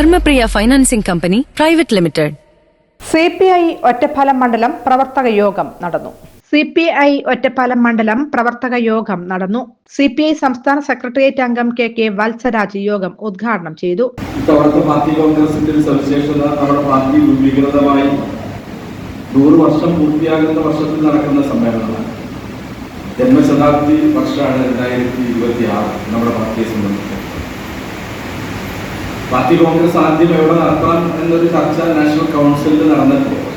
Dharmapriya financing company private limited. C P I Ottapalam മണ്ഡലം പ്രവർത്തക യോഗം നടന്നു. സി പി ഐ ഒറ്റപ്പാലം മണ്ഡലം പ്രവർത്തക യോഗം നടന്നു. സി പി ഐ സംസ്ഥാന സെക്രട്ടേറിയറ്റ് അംഗം കെ കെ വത്സരാജ് യോഗം ഉദ്ഘാടനം ചെയ്തു. ഇത്തവണത്തെ പാർട്ടി കോൺഗ്രസിന്റെ ഒരു സവിശേഷത നമ്മുടെ പാർട്ടി രൂപീകൃതമായി നൂറ് വർഷം പൂർത്തിയാകുന്ന വർഷത്തിൽ നടക്കുന്ന സമ്മേളനമാണ്. ജന്മശതാബ്ദി വർഷമാണ് രണ്ടായിരത്തി ഇരുപത്തി ആറ് നമ്മുടെ പാർട്ടിയെ സംബന്ധിച്ച്. പാർട്ടി കോൺഗ്രസ് ആദ്യം എവിടെ നടത്താം എന്നൊരു ചർച്ച നാഷണൽ കൗൺസിലിൽ നടന്നിട്ടുണ്ട്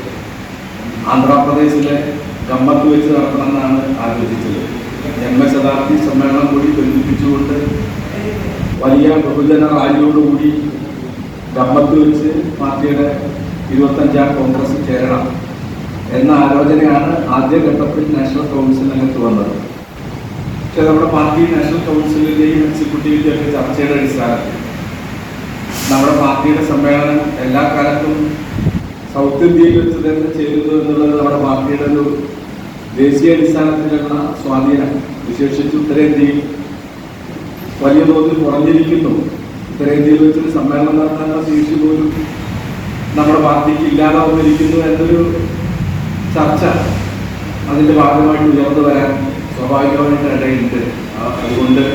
ആന്ധ്രാപ്രദേശിലെ കമ്പത്ത് വെച്ച് നടത്തണമെന്നാണ് ആലോചിച്ചത്. ജന്മശതാബ്ദി സമ്മേളനം കൂടി ബന്ധിപ്പിച്ചുകൊണ്ട് വലിയ ബഹുജന റാലിയോടുകൂടി കമ്പത്ത് വെച്ച് പാർട്ടിയുടെ ഇരുപത്തഞ്ചാം കോൺഗ്രസ് ചേരണം എന്ന ആലോചനയാണ് ആദ്യഘട്ടത്തിൽ നാഷണൽ കൗൺസിലിനകത്ത് വന്നത്. പക്ഷേ നമ്മുടെ പാർട്ടി നാഷണൽ കൗൺസിലിന്റെയും എക്സിക്യൂട്ടീവിന്റെയും ഒക്കെ ചർച്ചയുടെ അടിസ്ഥാനത്തിൽ നമ്മുടെ പാർട്ടിയുടെ സമ്മേളനം എല്ലാ കാലത്തും സൗത്ത് ഇന്ത്യയിൽ വെച്ച് തന്നെ ചേരുന്നു എന്നുള്ളത് നമ്മുടെ പാർട്ടിയുടെ ഒരു ദേശീയ അടിസ്ഥാനത്തിലുള്ള സ്വാധീനം. വിശേഷിച്ച് ഉത്തരേന്ത്യയിൽ വലിയ തോതിൽ കുറഞ്ഞിരിക്കുന്നു. ഉത്തരേന്ത്യയിൽ വെച്ചൊരു സമ്മേളനം നടത്താനുള്ള ശേഷി പോലും നമ്മുടെ പാർട്ടിക്ക് ഇല്ലാതെ വന്നിരിക്കുന്നു എന്നൊരു ചർച്ച അതിന്റെ ഭാഗമായിട്ട് ഉയർന്നു വരാൻ സ്വാഭാവികമായിട്ട് ഇടയുണ്ട്. അതുകൊണ്ട്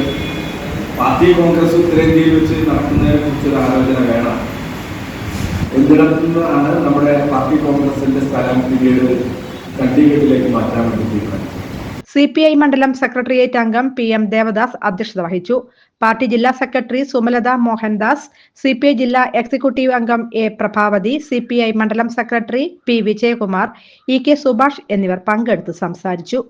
പാർട്ടി കോൺഗ്രസ് ഉത്തരേന്ത്യയിൽ വെച്ച് നടക്കുന്നതിനെ കുറിച്ചൊരു ആലോചന വേണം. എന്തിടത്തുനിന്നാണ് നമ്മുടെ പാർട്ടി കോൺഗ്രസിന്റെ സ്ഥലം പിന്നീട് ചണ്ഡീഗഡിലേക്ക് മാറ്റാൻ വേണ്ടി തീരുമാനിച്ചത്? സി പി ഐ മണ്ഡലം സെക്രട്ടേറിയറ്റ് അംഗം പി എം ദേവദാസ് അധ്യക്ഷത വഹിച്ചു. പാർട്ടി ജില്ലാ secretary Sumalatha Mohandas C P I ജില്ലാ എക്സിക്യൂട്ടീവ് അംഗം A Prabhavathi C P I മണ്ഡലം secretary P Vijayakumar E K Subhash എന്നിവർ പങ്കെടുത്ത് സംസാരിച്ചു.